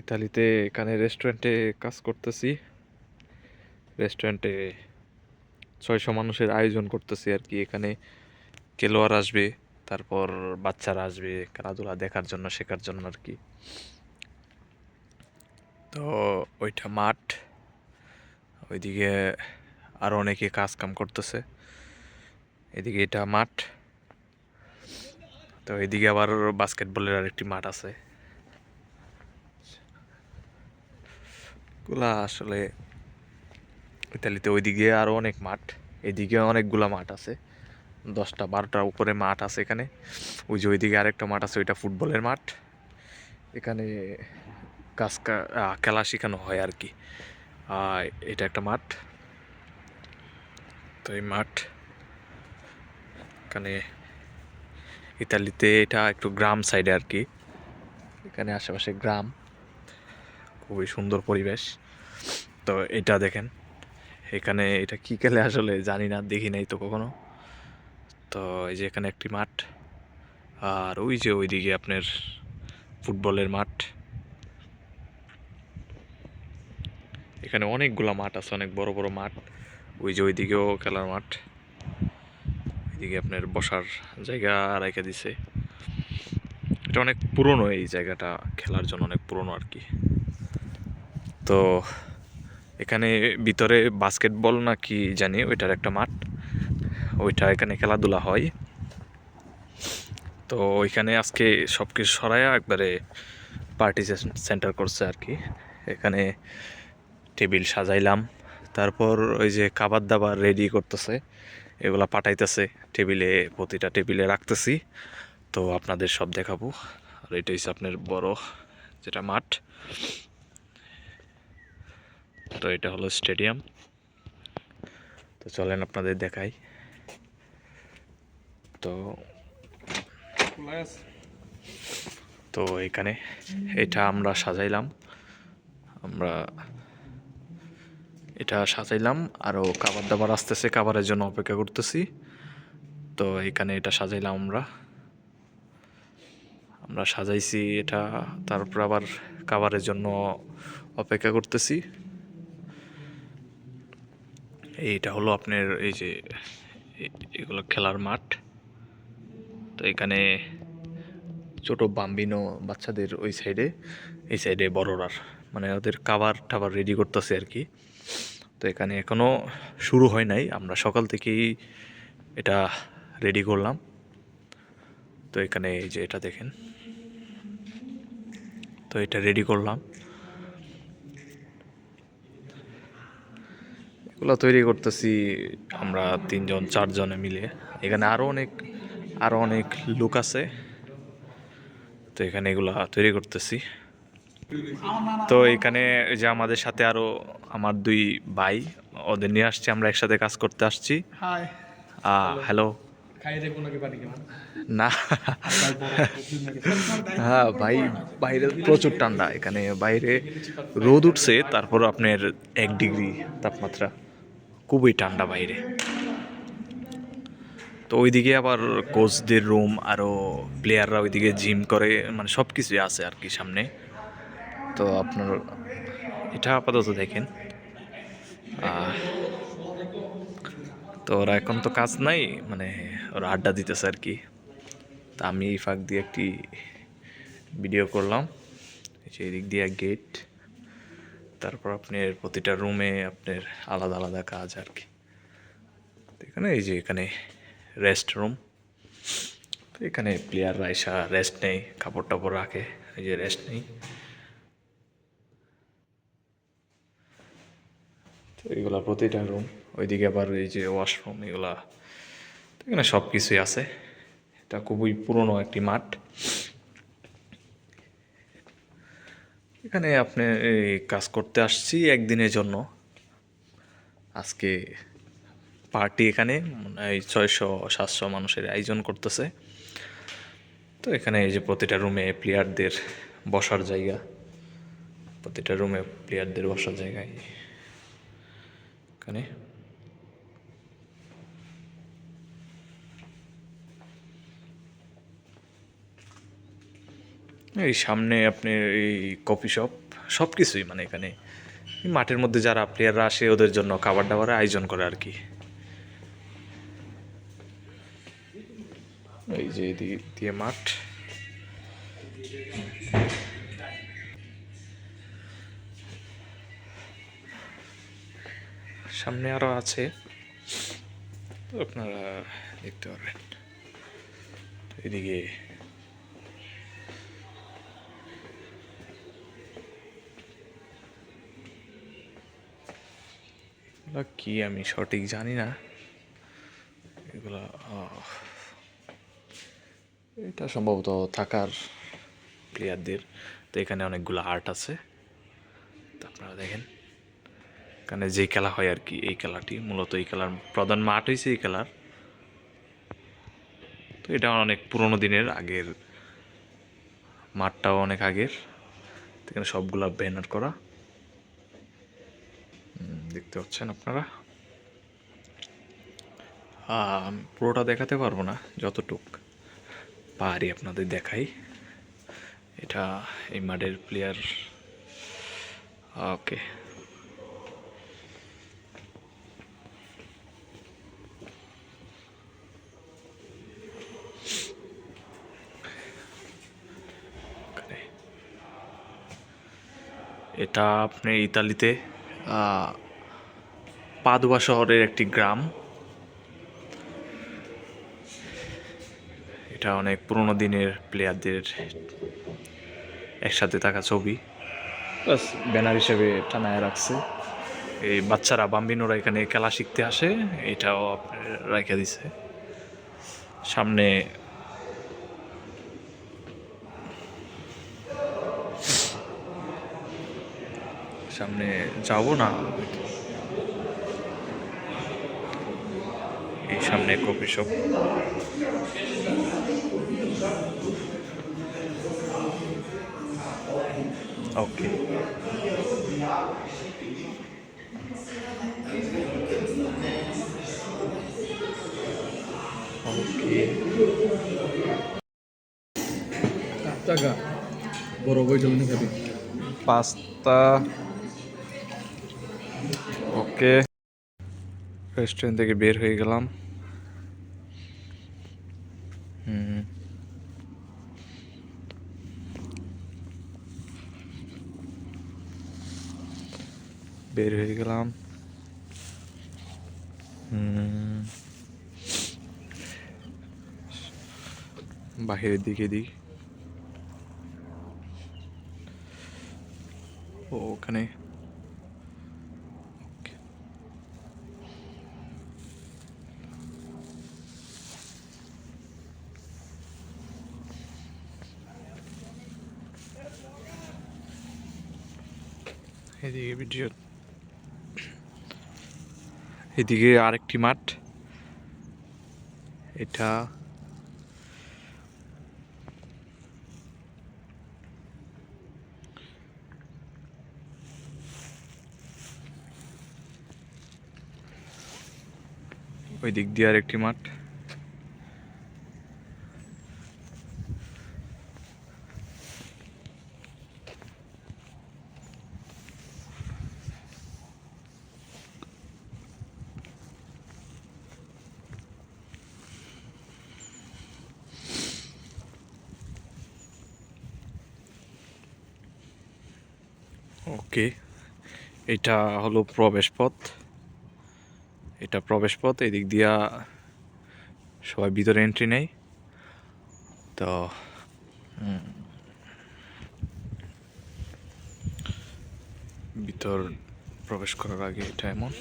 ইতালিতে এখানে রেস্টুরেন্টে কাজ করতেছি। রেস্টুরেন্টে ছয়শো মানুষের আয়োজন করতেছি আর কি। এখানে খেলোয়াড় আসবে, তারপর বাচ্চারা আসবে, খেলাধুলা দেখার জন্য, শেখার জন্য আর কি। তো ওইটা মাঠ, ওইদিকে আরও অনেকে কাজ কাম করতেছে। এদিকে এটা মাঠ। তো এদিকে আবার বাস্কেটবলের আরেকটি মাঠ আছে। গুলা আসলে ইতালিতে ওইদিকে আরও অনেক মাঠ এদিকে অনেকগুলা মাঠ আছে। দশটা বারোটার উপরে মাঠ আছে এখানে। ওই যে ওইদিকে আরেকটা মাঠ আছে, ওইটা ফুটবলের মাঠ। এখানে কাজ খেলা শেখানো হয় আর কি। এটা একটা মাঠ। তো এই মাঠ, এখানে ইতালিতে এটা একটু গ্রাম সাইডে আর কি। এখানে আশেপাশে গ্রাম। খুবই সুন্দর পরিবেশ। তো এটা দেখেন, এখানে এটা কি খেলে আসলে জানি না, দেখি নাই তো কখনো। তো এই যে এখানে একটি মাঠ, আর ওই যে ওইদিকে আপনার ফুটবলের মাঠ। এখানে অনেকগুলা মাঠ আছে, অনেক বড় বড় মাঠ। ওই যে ওইদিকেও খেলার মাঠ। এদিকে আপনার বসার জায়গা রেখে দিছে। এটা অনেক পুরনো এই জায়গাটা, খেলার জন্য অনেক পুরনো আর কি। তো এখানে ভিতরে বাস্কেটবল না কি জানি, ওইটার একটা মাঠ। ওইটা এখানে খেলাধুলা হয়। তো ওইখানে আজকে সব কিছু সরাইয়া একবারে পার্টি সেন্টার করছে আর কি এখানে টেবিল সাজাইলাম। তারপর ওই যে খাবার দাবার রেডি করতেছে, এগুলা পাঠাইতেছে। টেবিলে, প্রতিটা টেবিলে রাখতেছি। তো আপনাদের সব দেখাবো। আর এটা হচ্ছে আপনার বড় যেটা মাঠ। তো এটা হলো স্টেডিয়াম। তো চলেন আপনাদের দেখাই। তো তো এখানে এটা আমরা সাজাইলাম। আমরা এটা সাজাইলাম। আরও খাবার দাবার আসতেছে খাবারের জন্য অপেক্ষা করতেছি। তো এখানে এটা সাজাইলাম আমরা। আমরা সাজাইছি এটা তারপর আবার খাবারের জন্য অপেক্ষা করতেছি। এইটা হলো আপনার এই যে এগুলো খেলার মাঠ। তো এখানে ছোট বাম্বিনো বাচ্চাদের ওই সাইডে এই সাইডে বড়রার মানে ওদের খাবার টাবার রেডি করতেছে আর কি। তো এখানে এখনও শুরু হয় নাই, আমরা সকাল থেকেই এটা রেডি করলাম। তো এখানে এই যে এটা দেখেন। তো এটা রেডি করলাম। এগুলো তৈরি করতেছি। আমরা তিনজন চারজনে মিলে। এখানে আরও অনেক আরও অনেক লোক আছে। তো এখানে এগুলা তৈরি করতেছি। তো এখানে যে আমাদের সাথে আরও আমার দুই ভাই ওদের নিয়ে আসছি আমরা একসাথে কাজ করতে আসছি। হ্যালো না। হ্যাঁ ভাই বাইরে প্রচুর ঠান্ডা। এখানে বাইরে রোদ উঠছে তারপর আপনার এক ডিগ্রি তাপমাত্রা। খুবই ঠান্ডা বাইরে। তো ওইদিকে আবার কোচদের রুম আরও প্লেয়াররা ওইদিকে জিম করে মানে সব কিছুই আছে আর কি সামনে। তো আপনার, এটা আপাতত দেখেন। তো ওরা এখন তো কাজ নাই মানে ওরা আড্ডা দিতেছে আর কি। তা আমি এই ফাঁক দিয়ে একটি ভিডিও করলাম। এই যে এদিক দিয়ে গেট তারপর আপনার প্রতিটা রুমে আপনার আলাদা আলাদা কাজ আর কি। এখানে এই যে এখানে রেস্ট রুম তো এখানে প্লেয়াররা এসা রেস্ট নেই কাপড় টাপড় রাখে এই যে রেস্ট নেই তো এগুলা প্রতিটা রুম ওইদিকে আবার এই যে ওয়াশরুম এগুলা, তো এখানে সব কিছুই আছে। এটা খুবই পুরনো একটি মাঠ। এখানে আপনি কাজ করতে আসছি একদিনের জন্য। আজকে পার্টি এখানে এই ছয়শো, সাতশো মানুষের আয়োজন করতেছে। তো এখানে এই যে প্রতিটা রুমে প্লেয়ারদের বসার জায়গা, প্রতিটা রুমে প্লেয়ারদের বসার জায়গায় এখানে এই সামনে আপনি এই কফি শপ সব কিছুই মানে এখানে। মাঠের মধ্যে যারা প্লেয়াররা আসে, ওদের জন্য খাবার দাবারের আয়োজন করে আর কি। এই যে দিয়ে মাঠ। সামনে আরও আছে। আপনারা দেখতে পারবেন। এদিকে এগুলো কি আমি সঠিক জানি না। এগুলো এটা সম্ভবত থাকার প্লেয়ারদের। তো এখানে অনেকগুলো আর্ট আছে। তো আপনারা দেখেন। এখানে যেই খেলা হয় আর কি, এই খেলাটি, মূলত এই খেলার প্রধান মাঠ হয়েছে এই খেলার। তো এটা অনেক পুরোনো দিনের, আগের মাঠটাও অনেক আগের। এখানে সবগুলা ব্যানার করা। দেখতে পাচ্ছেন আপনারা। পুরোটা দেখাতে পারব না, যতটুক পারি আপনাদের দেখাই। এটা এই মাঠের প্লেয়ার ওকে। এটা আপনি ইতালিতে পাদুয়া শহরের একটি গ্রাম। এটা অনেক পুরোনো দিনের প্লেয়ারদের একসাথে থাকা ছবি। ব্যানার হিসেবে টানায় রাখছে। এই বাচ্চারা বাম্বিনোরা এখানে খেলা শিখতে আসে এটাও আপনার রেখে দিছে। সামনে সামনে যাব না। এই সামনে কফি শপ। ওকে ওকে টাকা বড় বই জমি খাবি। পাস্তা। ওকে রেস্টুরেন্ট থেকে বের হয়ে গেলাম। বের হয়ে গেলাম। বাহিরের দিকে দিক ওখানে এদিকে ভিডিও এদিকে আরেকটি মাঠ। এটা ওই দিক দিয়ে আরেকটি মাঠ। ওকে, এটা হলো প্রবেশ পথ এটা প্রবেশ পথ এদিক দিয়া সবাই ভিতরে এন্ট্রি নেয়। তো ভিতর প্রবেশ করার আগে এটা এমন।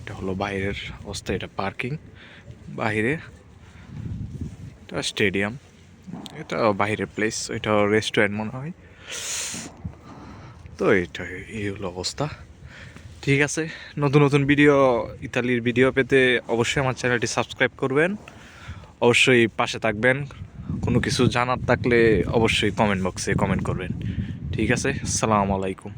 এটা হলো বাইরের অবস্থা, এটা পার্কিং। বাইরে এটা স্টেডিয়াম। এটা বাইরের প্লেস এটা রেস্টুরেন্ট মনে হয়। তো এটা এই হলো অবস্থা। ঠিক আছে, নতুন নতুন ভিডিও ইতালির ভিডিও পেতে অবশ্যই আমার চ্যানেলটি সাবস্ক্রাইব করবেন। অবশ্যই পাশে থাকবেন। কোনো কিছু জানার থাকলে অবশ্যই কমেন্ট বক্সে কমেন্ট করবেন। ঠিক আছে, আসসালামু আলাইকুম।